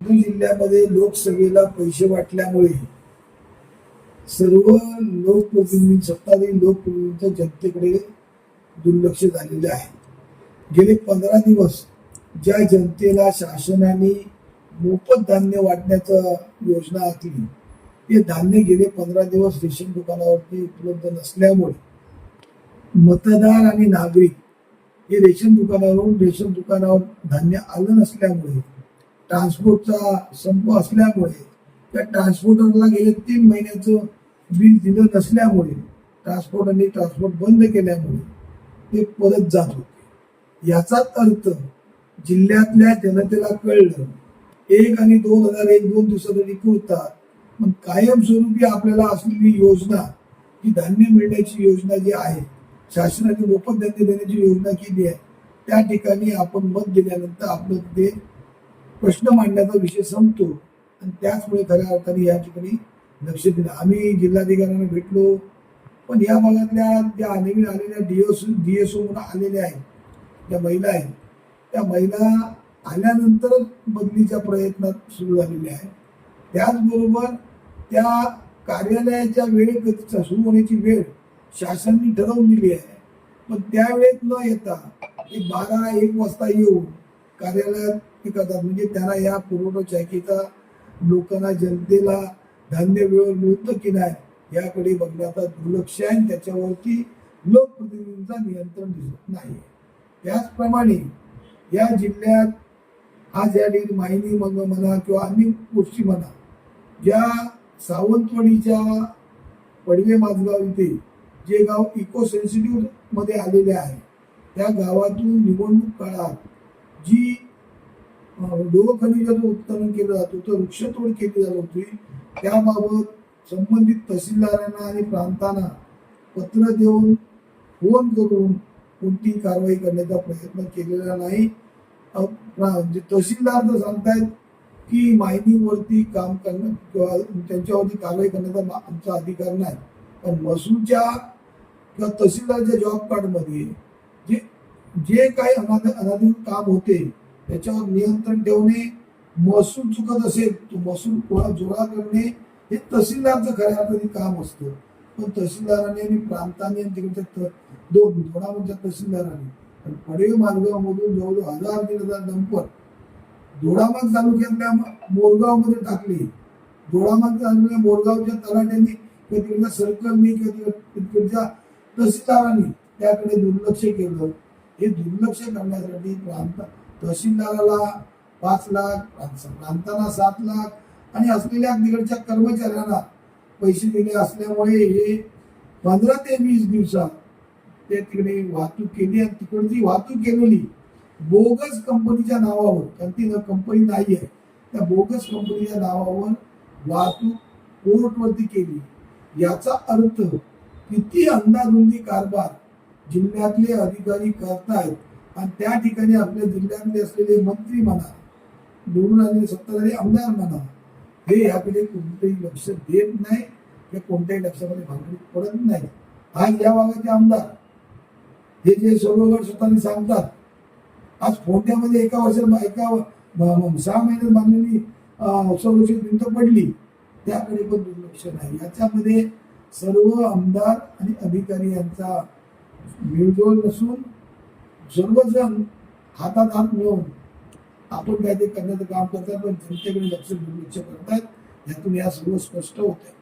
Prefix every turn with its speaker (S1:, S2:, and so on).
S1: बीड जिल्ह्यामध्ये लोकसभेला पैसे वाटल्यामुळे सर्व लोकप्रतिनिधी सत्ताधारी लोकप्रतिनिधींचं जनतेकडे दुर्लक्ष झालेले आहे. गेले पंधरा दिवस ज्या जनतेला शासनाने मोफत धान्य वाटण्याचं योजना आखली ते धान्य गेले पंधरा दिवस रेशन दुकानावरती उपलब्ध नसल्यामुळे मतदार आणि नागरिक हे रेशन दुकानावरून रेशन दुकानावर धान्य आलं नसल्यामुळे ट्रान्सपोर्टचा संप असल्यामुळे त्या ट्रान्सपोर्टरला गेले तीन महिन्याचं बिल दिलं नसल्यामुळे ट्रान्सपोर्टरने ट्रान्सपोर्ट बंद केल्यामुळे ते परत जात होते. याचाच अर्थ जिल्ह्यातल्या जनतेला कळलं एक आणि दोन हजार एक दोन दिवसासाठी पुरतात पण कायमस्वरूपी आपल्याला असलेली योजना ही धान्य मिळण्याची योजना जी आहे शासनाने मोफत धान्य देण्याची योजना केली आहे त्या ठिकाणी आपण मत दिल्यानंतर आपलं ते प्रश्न मांडण्याचा विषय संपतो. आणि त्याचमुळे खऱ्या अर्थाने या ठिकाणी लक्ष दिलं. आम्ही जिल्हाधिकाऱ्यांना भेटलो. पण या भागातल्या ज्या नवीन आलेल्या डीएस डीएसओ म्हणून आलेल्या आहेत ज्या महिला आहेत त्या महिला आल्यानंतरच बदलीच्या प्रयत्नात सुरू झालेल्या आहेत. त्याचबरोबर त्या कार्यालयाच्या वेळेत सुरू होण्याची वेळ शासनाने ठरवून दिली आहे. पण त्यावेळेत न येता ते बारा एक वाजता येऊन कार्यालयात हे करतात म्हणजे त्यांना या पुरवठा लोकांना जनतेला धान्य वेळ मिळतं की नाही याकडे बघण्याचा दुर्लक्ष आहे त्याच्यावरती लोकप्रतिनिधींचा नियंत्रण दिसत नाही त्याचप्रमाणे या जिल्ह्यात आज या ठिकाणी माहिनी मग म्हणा किंवा अन्य गोष्टी म्हणा ज्या सावंतवाडीच्या पडवे माझगाव इथे जे गाव इको सेन्सिटिव्हमध्ये आलेले आहे त्या गावातून निवडणूक काळात जी लोह खनिजाचं उत्खनन केलं जात होतं वृक्षतोड केली जात होती. त्याबाबत संबंधित तहसीलदारांना आणि प्रांतांना पत्र देऊन फोन करून कोणतीही कारवाई करण्याचा प्रयत्न केलेला नाही. जे म्हणजे तहसीलदार तर सांगतायत की माहितीवरती काम करणं किंवा त्यांच्यावरती कारवाई करण्याचा मा- आमचा अधिकार नाही. पण महसूलच्या किंवा तहसीलदारच्या जॉब कार्डमध्ये जे जे काही अनाध अनाधिकृत काम होते त्याच्यावर नियंत्रण ठेवणे महसूल चुकत असेल तो महसूल कोणा जोडा करणे हे तहसीलदारचं खऱ्या अर्थाने काम असतं. पण तहसीलदारांनी आणि प्रांतांनी आणि तिकडच्या त- दोन धोडामधच्या तहसीलदारांनी आणि पडवे मार्गामधून जवळजवळ हजार दीड हजार डंपर दोडामाग तालुक्यातल्या मोरगावमध्ये टाकले. दोडामाग तालुक्यातल्या मोरगावच्या तलाट्यांनी किंवा तिकडच्या सर्कलनी किंवा तिकडच्या तहसीलदारांनी त्याकडे दुर्लक्ष केलं. हे दुर्लक्ष करण्यासाठी प्रांत तहसीलदाराला पाच लाख प्रांत- प्रांतांना सात लाख आणि असलेल्या तिकडच्या कर्मचाऱ्यांना पैसे दिले असल्यामुळे हे पंधरा ते वीस दिवसात ते तिकडे वाहतूक केली आणि तिकडची वाहतूक केलेली बोगस कंपनीच्या नावावर कारण ती कंपनी नाही आहे त्या बोगस कंपनीच्या नावावर वाहतूक कोर्टवरती केली. याचा अर्थ किती अंदाधुंदी कारभार जिल्ह्यातले अधिकारी करतायत आणि त्या ठिकाणी आपल्या जिल्ह्यातले असलेले मंत्री म्हणा निवडून आलेले सत्ताधारी आमदार म्हणा हे याकडे कोणतेही लक्ष देत नाही हे कोणत्याही लक्षामध्ये भानगडीत पडत नाही. आज या भागाचे आमदार हे जे सर्व स्वतःने सांगतात आज फोंड्यामध्ये एका वर्षात एका सहा महिन्यात बांधलेली संरक्षित भिंत पडली त्याकडे पण दुर्लक्ष नाही. याच्यामध्ये सर्व आमदार आणि अधिकारी यांचा मिळजोल नसून सर्वजण हातात हात मिळवून आपण काय ते करण्याचं काम करतात पण जनतेकडे लक्ष दुर्लक्ष करतायत. यातून या सर्व स्पष्ट होत आहे